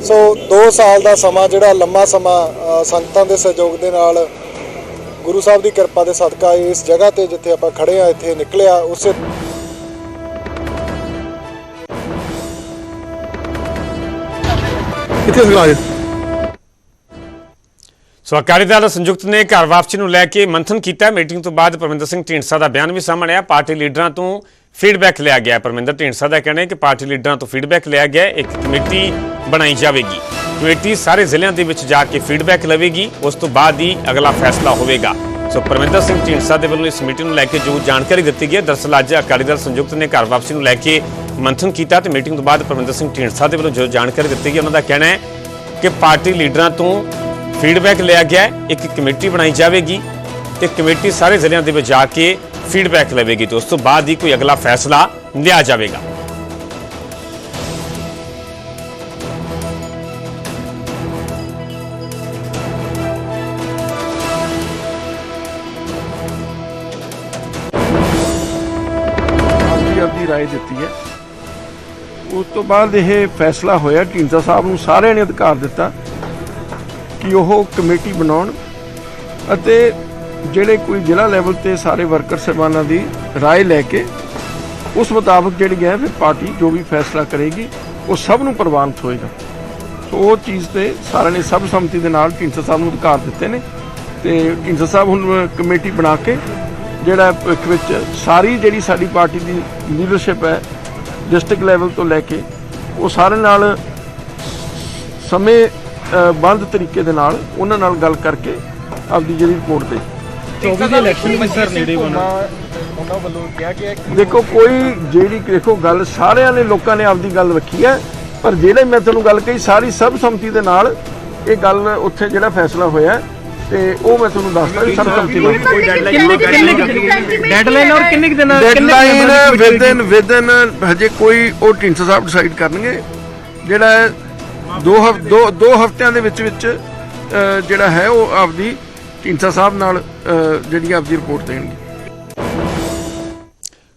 ਸੋ 2 ਸਾਲ ਦਾ ਸਮਾਂ ਜਿਹੜਾ ਲੰਮਾ ਸਮਾਂ ਸੰਗਤਾਂ ਦੇ ਸਹਿਯੋਗ ਦੇ ਨਾਲ, ਗੁਰੂ ਸਾਹਿਬ ਦੀ ਕਿਰਪਾ ਦੇ ਸਦਕਾ ਇਸ ਜਗ੍ਹਾ ਤੇ ਜਿੱਥੇ ਆਪਾਂ ਖੜੇ ਆ, ਇੱਥੇ ਨਿਕਲਿਆ, ਉਸੇ ਕਿੱਥੇ ਸਗਰਾਜ ਸੋ ਅਕਾਲੀ ਦਲ ਸੰਯੁਕਤ ਨੇ ਘਰ ਵਾਪਸੀ ਨੂੰ ਲੈ ਕੇ ਮੰਥਨ ਕੀਤਾ। ਮੀਟਿੰਗ ਤੋਂ ਬਾਅਦ ਪਰਮਿੰਦਰ ਸਿੰਘ ਢੀਂਡਸਾ ਦਾ ਬਿਆਨ ਵੀ ਸਾਹਮਣੇ ਆਇਆ। ਪਾਰਟੀ ਲੀਡਰਾਂ ਤੋਂ ਫੀਡਬੈਕ ਲਿਆ ਗਿਆ। ਪਰਮਿੰਦਰ ਢੀਂਡਸਾ ਦਾ ਕਹਿਣਾ ਹੈ ਕਿ ਪਾਰਟੀ ਲੀਡਰਾਂ ਤੋਂ ਫੀਡਬੈਕ ਲਿਆ ਗਿਆ। ਇੱਕ ਕਮੇਟੀ ਬਣਾਈ ਜਾਵੇਗੀ। ਕਮੇਟੀ ਸਾਰੇ ਜ਼ਿਲ੍ਹਿਆਂ ਦੇ ਵਿੱਚ ਜਾ ਕੇ ਫੀਡਬੈਕ ਲਵੇਗੀ। ਉਸ ਤੋਂ ਬਾਅਦ ਹੀ ਅਗਲਾ ਫੈਸਲਾ ਹੋਵੇਗਾ। ਸੋ ਪਰਮਿੰਦਰ ਸਿੰਘ ਢੀਂਡਸਾ ਦੇ ਵੱਲੋਂ ਇਸ ਮੀਟਿੰਗ ਨੂੰ ਲੈ ਕੇ ਜੋ ਜਾਣਕਾਰੀ ਦਿੱਤੀ ਗਈ ਹੈ ਦਰਅਸਲ ਅੱਜ ਅਕਾਲੀ ਦਲ ਸੰਯੁਕਤ ਨੇ ਘਰ ਵਾਪਸੀ ਨੂੰ ਲੈ ਕੇ ਮੰਥਨ ਕੀਤਾ ਤੇ ਮੀਟਿੰਗ ਤੋਂ ਬਾਅਦ ਪਰਮਿੰਦਰ ਸਿੰਘ ਢੀਂਡਸਾ ਦੇ ਵੱਲੋਂ ਜੋ ਜਾਣਕਾਰੀ ਦਿੱਤੀ ਗਈ ਉਹਨਾਂ ਦਾ ਕਹਿਣਾ ਹੈ ਕਿ ਪਾਰਟੀ ਲੀਡਰਾਂ ਤੋਂ ਫੀਡਬੈਕ ਲਿਆ ਗਿਆ ਇੱਕ ਕਮੇਟੀ ਬਣਾਈ ਜਾਵੇਗੀ ਤੇ ਕਮੇਟੀ ਸਾਰੇ ਜ਼ਿਲ੍ਹਿਆਂ ਦੇ ਵਿੱਚ ਜਾ ਕੇ ਫੀਡਬੈਕ ਲਵੇਗੀ। ਤੇ ਉਸ ਤੋਂ ਬਾਅਦ ਹੀ ਕੋਈ ਅਗਲਾ ਫੈਸਲਾ ਲਿਆ ਜਾਵੇਗਾ। ਰਾਏ ਦਿੱਤੀ ਹੈ। ਉਸ ਤੋਂ ਬਾਅਦ ਇਹ ਫੈਸਲਾ ਹੋਇਆ, ਢੀਂਡਸਾ ਸਾਹਿਬ ਨੂੰ ਸਾਰਿਆਂ ਨੇ ਅਧਿਕਾਰ ਦਿੱਤਾ। ਕਿ ਉਹ ਕਮੇਟੀ ਬਣਾਉਣ ਅਤੇ ਜਿਹੜੇ ਕੋਈ ਜ਼ਿਲ੍ਹਾ ਲੈਵਲ ਤੇ ਸਾਰੇ ਵਰਕਰ ਸਹਿਬਾਨਾਂ ਦੀ رائے ਲੈ ਕੇ ਉਸ ਮੁਤਾਬਕ ਜਿਹੜੀ ਹੈ ਫਿਰ ਪਾਰਟੀ ਜੋ ਵੀ ਫੈਸਲਾ ਕਰੇਗੀ ਉਹ ਸਭ ਨੂੰ ਪ੍ਰਵਾਨਿਤ ਹੋਏਗਾ ਸੋ ਉਹ ਚੀਜ਼ ਤੇ ਸਾਰਿਆਂ ਨੇ ਸਭ ਸੰਮਤੀ ਦੇ ਨਾਲ ਢੀਂਡਸਾ ਸਾਹਿਬ ਨੂੰ ਅਧਿਕਾਰ ਦਿੱਤੇ ਨੇ ਤੇ ਢੀਂਡਸਾ ਸਾਹਿਬ ਹੁਣ ਕਮੇਟੀ ਬਣਾ ਕੇ ਜਿਹੜਾ ਭਵਿੱਖ ਵਿੱਚ ਸਾਰੀ ਜਿਹੜੀ ਸਾਡੀ ਪਾਰਟੀ ਦੀ ਲੀਡਰਸ਼ਿਪ ਹੈ ਡਿਸਟ੍ਰਿਕਟ ਲੈਵਲ ਤੋਂ ਲੈ ਕੇ ਉਹ ਸਾਰੇ ਨਾਲ ਸਮੇਂ ਅ, ਬੰਦ ਤਰੀਕੇ ਦੇ ਨਾਲ ਉਹਨਾਂ ਨਾਲ ਗੱਲ ਕਰਕੇ ਆਪਦੀ ਜਿਹੜੀ ਰਿਪੋਰਟ ਦੇ 24 ਦੇ ਇਲੈਕਸ਼ਨ ਵਿੱਚ ਸਰ ਨੇੜੇ ਉਹਨਾਂ ਵੱਲੋਂ ਕਿਹਾ ਗਿਆ ਕਿ ਦੇਖੋ ਕੋਈ ਜਿਹੜੀ ਦੇਖੋ ਗੱਲ ਸਾਰਿਆਂ ਨੇ ਲੋਕਾਂ ਨੇ ਆਪਦੀ ਗੱਲ ਰੱਖੀ ਹੈ ਪਰ ਜਿਹੜੇ ਮੈਂ ਤੁਹਾਨੂੰ ਗੱਲ ਕਹੀ ਸਾਰੀ ਸਭ ਸੰਮਤੀ ਦੇ ਨਾਲ ਇਹ ਗੱਲ ਉੱਥੇ ਜਿਹੜਾ ਫੈਸਲਾ ਹੋਇਆ ਤੇ ਉਹ ਮੈਂ ਤੁਹਾਨੂੰ ਦੱਸਦਾ ਸਰਬ ਸੰਮਤੀ ਨਾਲ। ਡੈਡਲਾਈਨ ਔਰ ਕਿੰਨੇ ਦਿਨ ਡੈਡਲਾਈਨ ਵਿਦਨ ਵਿਦਨ ਹਜੇ ਕੋਈ ਉਹ ਢੀਂਡਸਾ ਸਾਹਿਬ ਡਿਸਾਈਡ ਕਰਨਗੇ ਜਿਹੜਾ ਦੋ ਹਫ ਦੋ ਦੋ ਹਫ਼ਤਿਆਂ ਦੇ ਵਿੱਚ ਵਿੱਚ ਜਿਹੜਾ ਹੈ ਉਹ ਆਪਦੀ ਢੀਂਡਸਾ ਸਾਹਿਬ ਨਾਲ ਜਿਹੜੀ ਆਪਦੀ ਰਿਪੋਰਟ ਦੇਣਗੇ।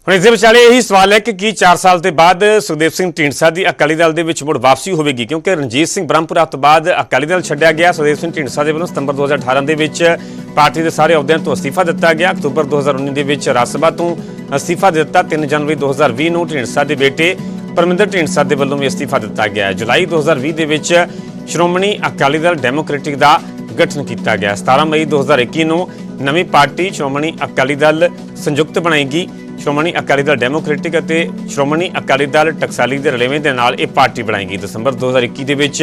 ਹੁਣ ਇਸ ਦੇ ਵਿਚਾਲੇ ਇਹੀ ਸਵਾਲ ਹੈ ਕਿ ਕੀ 4 ਸਾਲ ਦੇ ਬਾਅਦ ਸੁਖਦੇਵ ਸਿੰਘ ਢੀਂਡਸਾ ਦੀ ਅਕਾਲੀ ਦਲ ਦੇ ਵਿੱਚ ਮੁੜ ਵਾਪਸੀ ਹੋਵੇਗੀ? ਕਿਉਂਕਿ ਰਣਜੀਤ ਸਿੰਘ ਬ੍ਰਹਮਪੁਰਾ ਤੋਂ ਬਾਅਦ ਅਕਾਲੀ ਦਲ ਛੱਡਿਆ ਗਿਆ। ਸੁਖਦੇਵ ਸਿੰਘ ਢੀਂਡਸਾ ਦੇ ਵੱਲੋਂ ਸਤੰਬਰ 2018 ਦੇ ਵਿੱਚ ਪਾਰਟੀ ਦੇ ਸਾਰੇ ਅਹੁਦਿਆਂ ਤੋਂ ਅਸਤੀਫਾ ਦਿੱਤਾ ਗਿਆ। ਅਕਤੂਬਰ 2019 ਦੇ ਵਿੱਚ ਰਾਜ ਸਭਾ ਤੋਂ ਅਸਤੀਫਾ ਦਿੱਤਾ। 3 ਜਨਵਰੀ 2020 ਨੂੰ ਢੀਂਡਸਾ ਦੇ ਬੇਟੇ ਪਰਮਿੰਦਰ ਢੀਂਡਸਾ ਦੇ ਵੱਲੋਂ ਵੀ ਅਸਤੀਫਾ ਦਿੱਤਾ ਗਿਆ ਹੈ। ਜੁਲਾਈ 2020 ਦੇ ਵਿੱਚ ਸ਼੍ਰੋਮਣੀ ਅਕਾਲੀ ਦਲ ਡੈਮੋਕ੍ਰੈਟਿਕ ਦਾ ਗਠਨ ਕੀਤਾ ਗਿਆ। 17 ਮਈ 2021 ਨੂੰ ਨਵੀਂ ਪਾਰਟੀ ਸ਼੍ਰੋਮਣੀ ਅਕਾਲੀ ਦਲ ਸੰਯੁਕਤ ਬਣਾਏਗੀ ਸ਼੍ਰੋਮਣੀ ਅਕਾਲੀ ਦਲ ਡੈਮੋਕ੍ਰੈਟਿਕ ਅਤੇ ਸ਼੍ਰੋਮਣੀ ਅਕਾਲੀ ਦਲ ਟਕਸਾਲੀ ਦੇ ਰਲੇਵੇਂ ਦੇ ਨਾਲ ਇਹ ਪਾਰਟੀ ਬਣਾਏਗੀ ਦਸੰਬਰ 2021 ਦੇ ਵਿੱਚ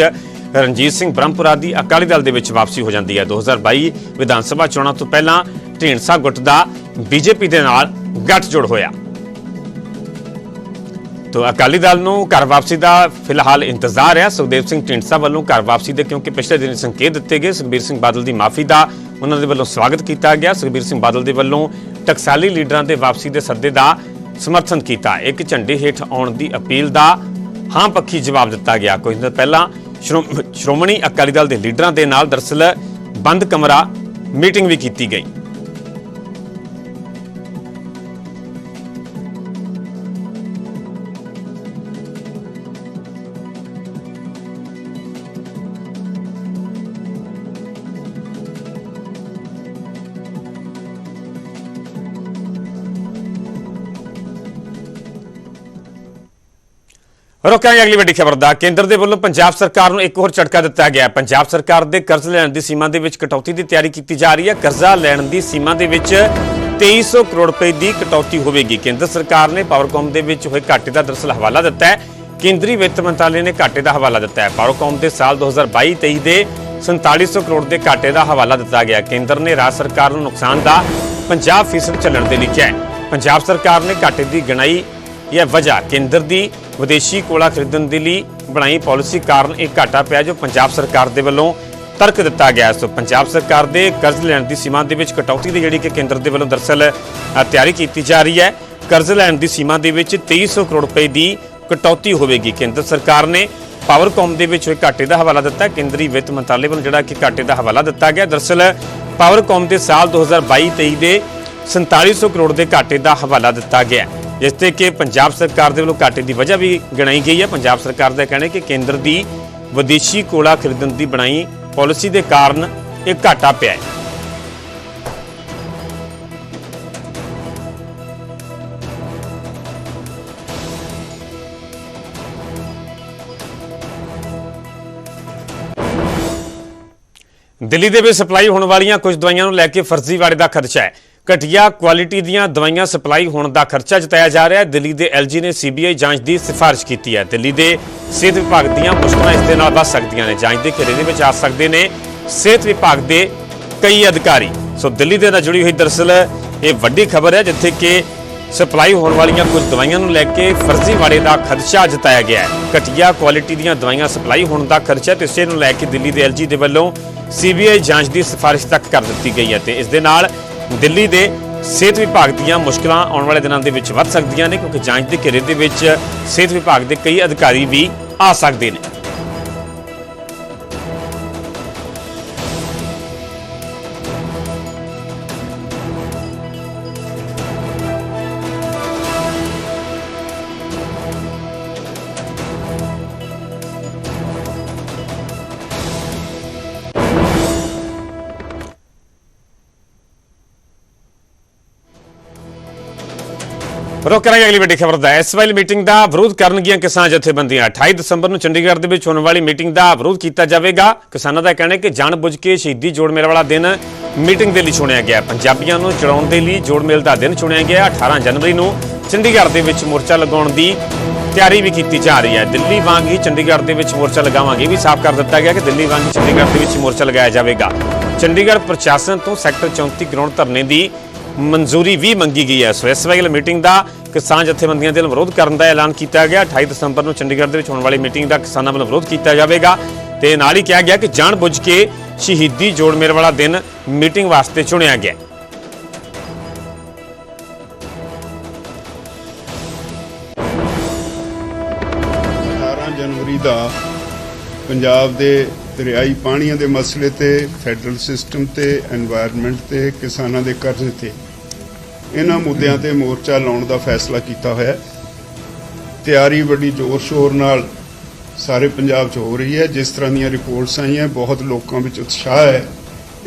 ਰਣਜੀਤ ਸਿੰਘ ਬ੍ਰਹਮਪੁਰਾ ਦੀ ਅਕਾਲੀ ਦਲ ਦੇ ਵਿੱਚ ਵਾਪਸੀ ਹੋ ਜਾਂਦੀ ਹੈ। 2022 ਵਿਧਾਨ ਸਭਾ ਚੋਣਾਂ ਤੋਂ ਪਹਿਲਾਂ ਢੀਂਡਸਾ ਗੁੱਟ ਦਾ ਬੀਜੇਪੀ ਦੇ ਨਾਲ ਗੱਠਜੋੜ ਹੋਇਆ। ਤੋ ਅਕਾਲੀ ਦਲ ਨੂੰ ਘਰ ਵਾਪਸੀ ਦਾ ਫਿਲਹਾਲ ਇੰਤਜ਼ਾਰ ਹੈ। ਸੁਖਦੇਵ ਸਿੰਘ ਢੀਂਡਸਾ ਵੱਲੋਂ ਘਰ ਵਾਪਸੀ ਦੇ ਕਿਉਂਕਿ ਪਿਛਲੇ ਦਿਨ ਸੰਕੇਤ ਦਿੱਤੇ ਗਏ। ਸੁਖਬੀਰ ਸਿੰਘ ਬਾਦਲ ਦੀ ਮਾਫੀ ਦਾ ਉਹਨਾਂ ਦੇ ਵੱਲੋਂ ਸਵਾਗਤ ਕੀਤਾ ਗਿਆ। ਸੁਖਬੀਰ ਸਿੰਘ ਬਾਦਲ ਦੇ ਵੱਲੋਂ ਟਕਸਾਲੀ ਲੀਡਰਾਂ ਦੇ ਵਾਪਸੀ ਦੇ ਸੱਦੇ ਦਾ ਸਮਰਥਨ ਕੀਤਾ। ਇੱਕ ਝੰਡੇ ਹੇਠ ਆਉਣ ਦੀ ਅਪੀਲ ਦਾ ਹਾਂ ਪੱਖੀ ਜਵਾਬ ਦਿੱਤਾ ਗਿਆ। ਕੁਝ ਦਿਨ ਪਹਿਲਾਂ ਸ਼੍ਰੋ- ਸ਼੍ਰੋਮਣੀ ਅਕਾਲੀ ਦਲ ਦੇ ਲੀਡਰਾਂ ਦੇ ਨਾਲ ਦਰਸਲ ਬੰਦ ਕਮਰਾ ਮੀਟਿੰਗ ਵੀ ਕੀਤੀ ਗਈ। ਰੋਕਾਂਗੇ ਅਗਲੀ ਵੱਡੀ ਖਬਰ ਦਾ। ਕੇਂਦਰ ਦੇ ਵੱਲੋਂ ਪੰਜਾਬ ਸਰਕਾਰ ਨੂੰ ਇੱਕ ਹੋਰ ਝਟਕਾ ਦਿੱਤਾ ਗਿਆ। ਪੰਜਾਬ ਸਰਕਾਰ ਦੇ ਕਰਜ਼ ਲੈਣ ਦੀ ਸੀਮਾ ਦੇ ਵਿੱਚ ਕਟੌਤੀ ਦੀ ਤਿਆਰੀ ਕੀਤੀ ਜਾ ਰਹੀ ਹੈ। ਕਰਜ਼ਾ ਲੈਣ ਦੀ ਸੀਮਾ ਦੇ ਵਿੱਚ 2300 ਕਰੋੜ ਰੁਪਏ ਦੀ ਕਟੌਤੀ ਹੋਵੇਗੀ। ਕੇਂਦਰ ਸਰਕਾਰ ਨੇ ਪਾਵਰਕਾਮ ਦੇ ਵਿੱਚ ਹੋਏ ਘਾਟੇ ਦਾ ਦਰਸਲ ਹਵਾਲਾ ਦਿੱਤਾ ਹੈ। ਕੇਂਦਰੀ ਵਿੱਤ ਮੰਤਰਾਲੇ ਨੇ ਘਾਟੇ ਦਾ ਹਵਾਲਾ ਦਿੱਤਾ ਹੈ। ਪਾਵਰਕਾਮ ਦੇ ਸਾਲ 2022-23 ਦੇ 4700 ਕਰੋੜ ਦੇ ਘਾਟੇ ਦਾ ਹਵਾਲਾ ਦਿੱਤਾ ਗਿਆ। ਕੇਂਦਰ ਨੇ ਰਾਜ ਸਰਕਾਰ ਨੂੰ ਨੁਕਸਾਨ ਦਾ 50% ਚੱਲਣ ਦੇ ਲਈ ਕਿਹਾ ਹੈ। ਪੰਜਾਬ ਸਰਕਾਰ ਨੇ ਘਾਟੇ ਦੀ ਗਣਾਈ ਇਹ ਵਜ੍ਹਾ ਕੇਂਦਰ ਦੀ ਵਿਦੇਸ਼ੀ ਕੋਲਾ ਖਰੀਦਣ ਦੇ ਲਈ ਬਣਾਈ ਪਾਲਿਸੀ ਕਾਰਨ ਇਹ ਘਾਟਾ ਪਿਆ ਜੋ ਪੰਜਾਬ ਸਰਕਾਰ ਦੇ ਵੱਲੋਂ ਤਰਕ ਦਿੱਤਾ ਗਿਆ ਸੋ ਪੰਜਾਬ ਸਰਕਾਰ ਦੇ ਕਰਜ਼ ਲੈਣ ਦੀ ਸੀਮਾ ਦੇ ਵਿੱਚ ਕਟੌਤੀ ਦੀ ਜਿਹੜੀ ਕਿ ਕੇਂਦਰ ਦੇ ਵੱਲੋਂ ਦਰਸਲ ਤਿਆਰੀ ਕੀਤੀ ਜਾ ਰਹੀ ਹੈ। ਕਰਜ਼ ਲੈਣ ਦੀ ਸੀਮਾ ਦੇ ਵਿੱਚ 2300 ਕਰੋੜ ਰੁਪਏ ਦੀ ਕਟੌਤੀ ਹੋਵੇਗੀ। ਕੇਂਦਰ ਸਰਕਾਰ ਨੇ ਪਾਵਰਕਾਮ ਦੇ ਵਿੱਚ ਹੋਏ ਘਾਟੇ ਦਾ ਹਵਾਲਾ ਦਿੱਤਾ। ਕੇਂਦਰੀ ਵਿੱਤ ਮੰਤਰਾਲੇ ਵੱਲੋਂ ਜਿਹੜਾ ਕਿ ਘਾਟੇ ਦਾ ਹਵਾਲਾ ਦਿੱਤਾ ਗਿਆ। ਦਰਸਲ ਪਾਵਰਕਾਮ ਦੇ ਸਾਲ 2022-23 ਦੇ 4700 ਕਰੋੜ ਦੇ ਘਾਟੇ ਦਾ ਹਵਾਲਾ ਦਿੱਤਾ ਗਿਆ ਜਿਸ ਤੇ ਕਿ ਪੰਜਾਬ ਸਰਕਾਰ ਦੇ ਵੱਲੋਂ ਘਾਟੇ ਦੀ ਵਜ੍ਹਾ ਵੀ ਗਣਾਈ ਗਈ ਹੈ। ਪੰਜਾਬ ਸਰਕਾਰ ਦਾ ਕਹਿਣਾ ਹੈ ਕਿ ਕੇਂਦਰ ਦੀ ਵਿਦੇਸ਼ੀ ਕੋਲਾ ਖਰੀਦਣ ਦੀ ਬਣਾਈ ਪਾਲਿਸੀ ਦੇ ਕਾਰਨ ਇਹ ਘਾਟਾ ਪਿਆ ਹੈ। ਦਿੱਲੀ ਦੇ ਵਿੱਚ ਸਪਲਾਈ ਹੋਣ ਵਾਲੀਆਂ ਕੁਝ ਦਵਾਈਆਂ ਨੂੰ ਲੈ ਕੇ ਫਰਜ਼ੀਵਾੜੇ ਦਾ ਖਦਸ਼ਾ ਹੈ। ਘਟੀਆ ਕੁਆਲਿਟੀ ਦੀਆਂ ਦਵਾਈਆਂ ਸਪਲਾਈ ਹੋਣ ਦਾ ਖਰਚਾ ਜਤਾਇਆ ਜਾ ਰਿਹਾ ਹੈ। ਦਿੱਲੀ ਦੇ ਐਲਜੀ ਨੇ ਸੀਬੀਆਈ ਜਾਂਚ ਦੀ ਸਿਫਾਰਿਸ਼ ਕੀਤੀ ਹੈ। ਦਿੱਲੀ ਦੇ ਸਿਹਤ ਵਿਭਾਗ ਦੀਆਂ ਮੁਸ਼ਕਲਾਂ ਇਸ ਦੇ ਨਾਲ ਵੱਧ ਸਕਦੀਆਂ ਨੇ। ਜਾਂਚ ਦੇ ਘੇਰੇ ਦੇ ਵਿੱਚ ਆ ਸਕਦੇ ਨੇ ਸਿਹਤ ਵਿਭਾਗ ਦੇ ਕਈ ਅਧਿਕਾਰੀ। ਸੋ ਦਿੱਲੀ ਦੇ ਨਾਲ ਜੁੜੀ ਹੋਈ ਦਰਸਲ ਇਹ ਵੱਡੀ ਖਬਰ ਹੈ, ਜਿੱਥੇ ਕਿ ਸਪਲਾਈ ਹੋਣ ਵਾਲੀਆਂ ਕੁਝ ਦਵਾਈਆਂ ਨੂੰ ਲੈ ਕੇ ਫਰਜ਼ੀਵਾੜੇ ਦਾ ਖਦਸ਼ਾ ਜਤਾਇਆ ਗਿਆ ਹੈ। ਘਟੀਆ ਕੁਆਲਿਟੀ ਦੀਆਂ ਦਵਾਈਆਂ ਸਪਲਾਈ ਹੋਣ ਦਾ ਖਰਚਾ ਤੇ ਇਸੇ ਨੂੰ ਲੈ ਕੇ ਦਿੱਲੀ ਦੇ ਐਲਜੀ ਦੇ ਵੱਲੋਂ ਸੀਬੀਆਈ ਜਾਂਚ ਦੀ ਸਿਫਾਰਿਸ਼ ਤੱਕ ਕਰ ਦਿੱਤੀ ਗਈ ਹੈ ਤੇ ਇਸ ਦੇ ਨਾਲ ਦਿੱਲੀ ਦੇ ਸਿਹਤ ਵਿਭਾਗ ਦੀਆਂ ਮੁਸ਼ਕਲਾਂ ਆਉਣ ਵਾਲੇ ਦਿਨਾਂ ਦੇ ਵਿੱਚ ਵੱਧ ਸਕਦੀਆਂ ਨੇ, ਕਿਉਂਕਿ ਜਾਂਚ ਦੇ ਘੇਰੇ ਦੇ ਵਿੱਚ ਸਿਹਤ ਵਿਭਾਗ ਦੇ ਕਈ ਅਧਿਕਾਰੀ ਵੀ ਆ ਸਕਦੇ ਨੇ। ਰੁਕ ਕਰਾਂਗੇ ਅਗਲੀ ਵੱਡੀ ਖਬਰ ਦਾ। ਇਸ ਵੇਲੇ ਮੀਟਿੰਗ ਦਾ ਵਿਰੋਧ ਕਰਨਗੀਆਂ ਕਿਸਾਨ ਜਥੇਬੰਦੀਆਂ। 28 ਦਸੰਬਰ ਨੂੰ ਚੰਡੀਗੜ੍ਹ ਦੇ ਵਿੱਚ ਹੋਣ ਵਾਲੀ ਮੀਟਿੰਗ ਦਾ ਵਿਰੋਧ ਕੀਤਾ ਜਾਵੇਗਾ। ਕਿਸਾਨਾਂ ਦਾ ਕਹਿਣਾ ਹੈ ਕਿ ਜਾਣਬੁੱਝ ਕੇ ਸ਼ਹੀਦੀ ਜੋੜ ਮੇਲ ਵਾਲਾ ਦਿਨ ਮੀਟਿੰਗ ਦੇ ਲਈ ਚੁਣਿਆ ਗਿਆ। ਪੰਜਾਬੀਆਂ ਨੂੰ ਚੜਾਉਣ ਦੇ ਲਈ ਜੋੜ ਮੇਲ ਦਾ ਦਿਨ ਚੁਣਿਆ ਗਿਆ। 18 ਜਨਵਰੀ ਨੂੰ ਚੰਡੀਗੜ੍ਹ ਦੇ ਵਿੱਚ ਮੋਰਚਾ ਲਗਾਉਣ ਦੀ ਤਿਆਰੀ ਵੀ ਕੀਤੀ ਜਾ ਰਹੀ ਹੈ। ਦਿੱਲੀ ਵਾਂਗ ਹੀ ਚੰਡੀਗੜ੍ਹ ਦੇ ਵਿੱਚ ਮੋਰਚਾ ਲਗਾਵਾਂਗੇ ਇਹ ਵੀ ਸਾਫ਼ ਕਰ ਦਿੱਤਾ ਗਿਆ ਕਿ ਦਿੱਲੀ ਵਾਂਗ ਹੀ ਚੰਡੀਗੜ੍ਹ ਦੇ ਵਿੱਚ ਮੋਰਚਾ ਲਗਾਇਆ ਜਾਵੇਗਾ। ਚੰਡੀਗੜ੍ਹ ਪ੍ਰਸ਼ਾਸਨ ਤੋਂ ਸੈਕਟਰ 34 ਗਰਾਊਂਡ ਧਰਨੇ ਦੀ ਮਨਜ਼ੂਰੀ ਵੀ ਮੰਗੀ ਗਈ ਹੈ। ਇਸ ਵੇਲੇ ਮੀਟਿੰਗ ਦਾ ਕਿਸਾਨ ਜਥੇਬੰਦੀਆਂ ਦੇ ਵਿਰੋਧ ਕਰਨ ਦਾ ਐਲਾਨ ਕੀਤਾ ਗਿਆ। 28 ਦਸੰਬਰ ਨੂੰ ਚੰਡੀਗੜ੍ਹ ਦੇ ਵਿੱਚ ਹੋਣ ਵਾਲੀ ਮੀਟਿੰਗ ਦਾ ਕਿਸਾਨਾਂ ਵੱਲੋਂ ਵਿਰੋਧ ਕੀਤਾ ਜਾਵੇਗਾ। ਤੇ ਨਾਲ ਹੀ ਕਿਹਾ ਗਿਆ ਕਿ ਜਾਣਬੁੱਝ ਕੇ ਸ਼ਹੀਦੀ ਜੋੜ ਮੇਲ ਵਾਲਾ ਦਿਨ ਮੀਟਿੰਗ ਵਾਸਤੇ ਚੁਣਿਆ ਗਿਆ। ਅਠਾਰਾਂ ਜਨਵਰੀ ਦਾ ਪੰਜਾਬ ਦੇ ਦਰਿਆਈ ਪਾਣੀਆਂ ਦੇ ਮਸਲੇ ਤੇ, ਫੈਡਰਲ ਸਿਸਟਮ ਤੇ এনवायरमेंट ਤੇ, ਕਿਸਾਨਾਂ ਦੇ ਕਰਜ਼ੇ ਤੇ। ਇਹਨਾਂ ਮੁੱਦਿਆਂ ਤੇ ਮੋਰਚਾ ਲਾਉਣ ਦਾ ਫੈਸਲਾ ਕੀਤਾ ਹੋਇਆ। ਤਿਆਰੀ ਵੱਡੀ ਜ਼ੋਰ ਸ਼ੋਰ ਨਾਲ ਸਾਰੇ ਪੰਜਾਬ 'ਚ ਹੋ ਰਹੀ ਹੈ। ਜਿਸ ਤਰ੍ਹਾਂ ਦੀਆਂ ਰਿਪੋਰਟਸ ਆਈਆਂ, ਬਹੁਤ ਲੋਕਾਂ ਵਿੱਚ ਉਤਸ਼ਾਹ ਹੈ।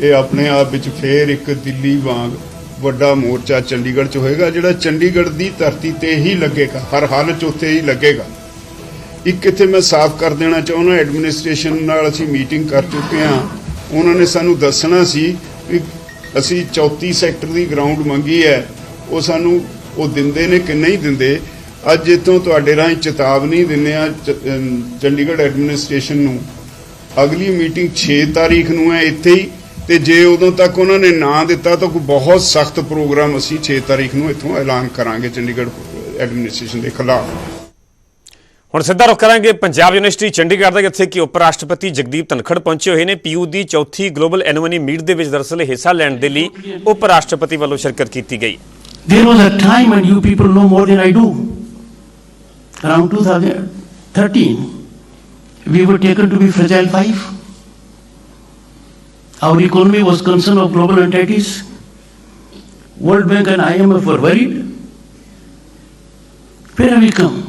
ਇਹ ਆਪਣੇ ਆਪ ਵਿੱਚ ਫੇਰ ਇੱਕ ਦਿੱਲੀ ਵਾਂਗ ਵੱਡਾ ਮੋਰਚਾ ਚੰਡੀਗੜ੍ਹ 'ਚ ਹੋਏਗਾ, ਜਿਹੜਾ ਚੰਡੀਗੜ੍ਹ ਦੀ ਧਰਤੀ ਤੇ ਹੀ ਲੱਗੇਗਾ। ਹਰ ਹਾਲਤ 'ਚ ਉੱਥੇ ਹੀ ਲੱਗੇਗਾ। ਇੱਕ ਇੱਥੇ ਮੈਂ ਸਾਫ਼ ਕਰ ਦੇਣਾ ਚਾਹੁੰਦਾ ਐਡਮਿਨਿਸਟ੍ਰੇਸ਼ਨ ਨਾਲ ਅਸੀਂ ਮੀਟਿੰਗ ਕਰ ਚੁੱਕੇ ਹਾਂ। ਉਹਨਾਂ ਨੇ ਸਾਨੂੰ ਦੱਸਣਾ ਸੀ ਕਿ ਅਸੀਂ 34 ਸੈਕਟਰ ਦੀ ਗਰਾਊਂਡ ਮੰਗੀ ਹੈ। ਉਹ ਸਾਨੂੰ ਉਹ ਦਿੰਦੇ ਨੇ ਕਿ ਨਹੀਂ ਦਿੰਦੇ? ਅੱਜ ਇਤੋਂ ਤੁਹਾਡੇ ਰਾਹੀਂ ਚੇਤਾਵਨੀ ਦਿੰਦੇ ਆ ਚ- ਚੰਡੀਗੜ੍ਹ ਐਡਮਿਨਿਸਟ੍ਰੇਸ਼ਨ ਨੂੰ। ਅਗਲੀ ਮੀਟਿੰਗ 6 ਤਾਰੀਖ ਨੂੰ ਹੈ ਇੱਥੇ ਹੀ। ਤੇ ਜੇ ਉਦੋਂ ਤੱਕ ਉਹਨਾਂ ਨੇ ਨਾ ਦਿੱਤਾ ਤਾਂ ਕੋਈ ਬਹੁਤ ਸਖਤ ਪ੍ਰੋਗਰਾਮ ਅਸੀਂ 6 ਤਾਰੀਖ ਨੂੰ ਇੱਥੋਂ ਐਲਾਨ ਕਰਾਂਗੇ ਚੰਡੀਗੜ੍ਹ ਐਡਮਿਨਿਸਟ੍ਰੇਸ਼ਨ ਦੇ ਖਿਲਾਫ। ਹੁਣ ਸਿੱਧਾ ਰੁਖ ਕਰਾਂਗੇ ਪੰਜਾਬ ਯੂਨੀਵਰਸਿਟੀ ਚੰਡੀਗੜ੍ਹ ਦਾ ਜਿੱਥੇ ਕਿ ਉਪ ਰਾਸ਼ਟਰਪਤੀ ਜਗਦੀਪ ਧਨਖੜ ਪਹੁੰਚੇ ਹੋਏ ਨੇ ਪੀਯੂ ਦੀ ਚੌਥੀ ਗਲੋਬਲ ਐਨੂਅਨੀ ਮੀਟ ਦੇ ਵਿੱਚ ਦਰਅਸਲ ਹਿੱਸਾ ਲੈਣ ਦੇ ਲਈ ਉਪ ਰਾਸ਼ਟਰਪਤੀ ਵੱਲੋਂ ਸ਼ਿਰਕਤ ਕੀਤੀ ਗਈ There was a time when you people know more than I do. Around 2013, we were taken to be fragile five. Our economy was concern of global entities. World Bank and IMF were worried. Where have we come?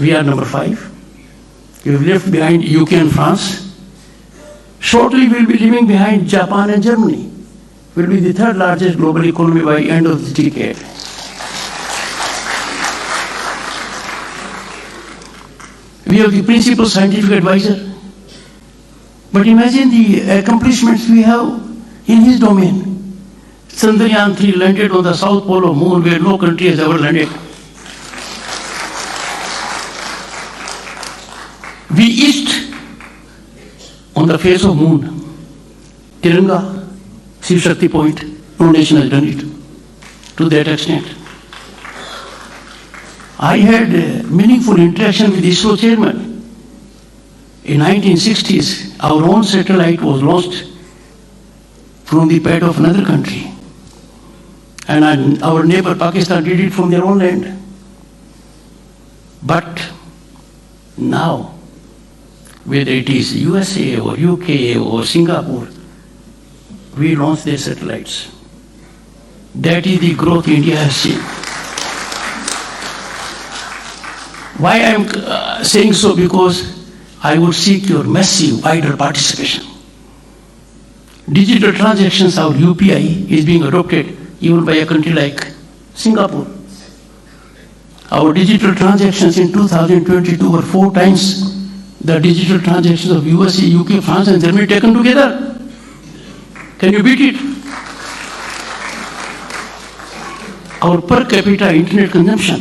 We are number five. We have left behind UK and France. Shortly, we'll be leaving behind Japan and Germany We will be the third largest global economy by the end of the decade. We have the principal scientific advisor. But imagine the accomplishments we have in his domain. Chandrayaan 3 landed on the south pole of moon where no country has ever landed. We east on the face of moon. Tiranga, Shiv Shakti point, no nation has done it to that extent. I had uh, meaningful interaction with ISRO chairman. In 1960s, our own satellite was lost from the pad of another country. And our neighbor Pakistan did it from their own land. But now, whether it is USA or UK or Singapore, we launch their satellites. That is the growth India has seen. Why I am uh, saying so? Because I would seek your massive, wider participation. Digital transactions, our UPI, is being adopted even by a country like Singapore. Our digital transactions in 2022 were four times the digital transactions of USA, UK, France, and Germany taken together. Can you beat it? Our per capita internet consumption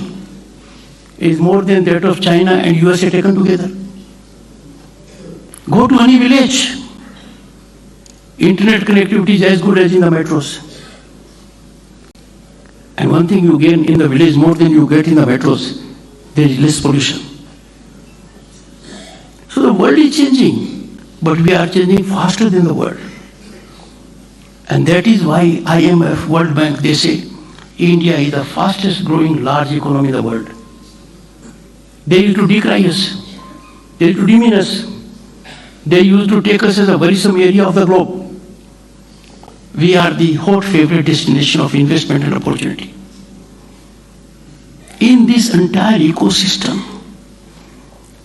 is more than that of China and USA taken together. Go to any village. Internet connectivity is as good as in the metros. And one thing you gain in the village more than you get in the metros, there is less pollution. So the world is changing, but we are changing faster than the world. And that is why IMF, World Bank, they say India is the fastest growing large economy in the world. They used to decry us. They used to demean us. They used to take us as a worrisome area of the globe. We are the hot favorite destination of investment and opportunity. In this entire ecosystem,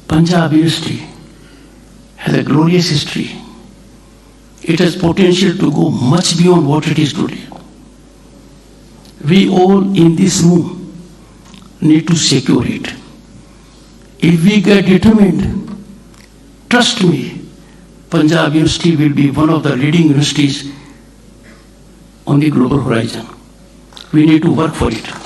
Punjab University has a glorious history. It has potential to go much beyond what it is today. We all in this room need to secure it. If we get determined, trust me, Punjab University will be one of the leading universities on the global horizon. We need to work for it.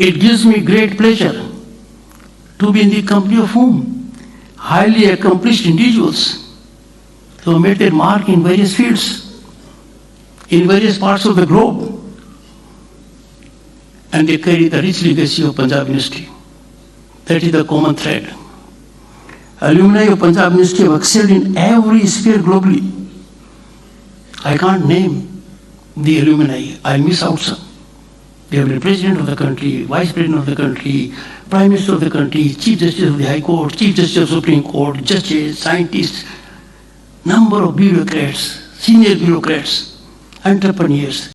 It gives me great pleasure to be in the company of whom highly accomplished individuals who made their mark in various fields, in various parts of the globe, and they carry the rich legacy of Punjab University. That is the common thread. Alumni of Punjab University have excelled in every sphere globally. I can't name the alumni, I'll miss out some. They have been president of the country, vice president of the country, prime minister of the country, chief justice of the high court, chief justice of the supreme court, judges, scientists, number of bureaucrats, senior bureaucrats, entrepreneurs,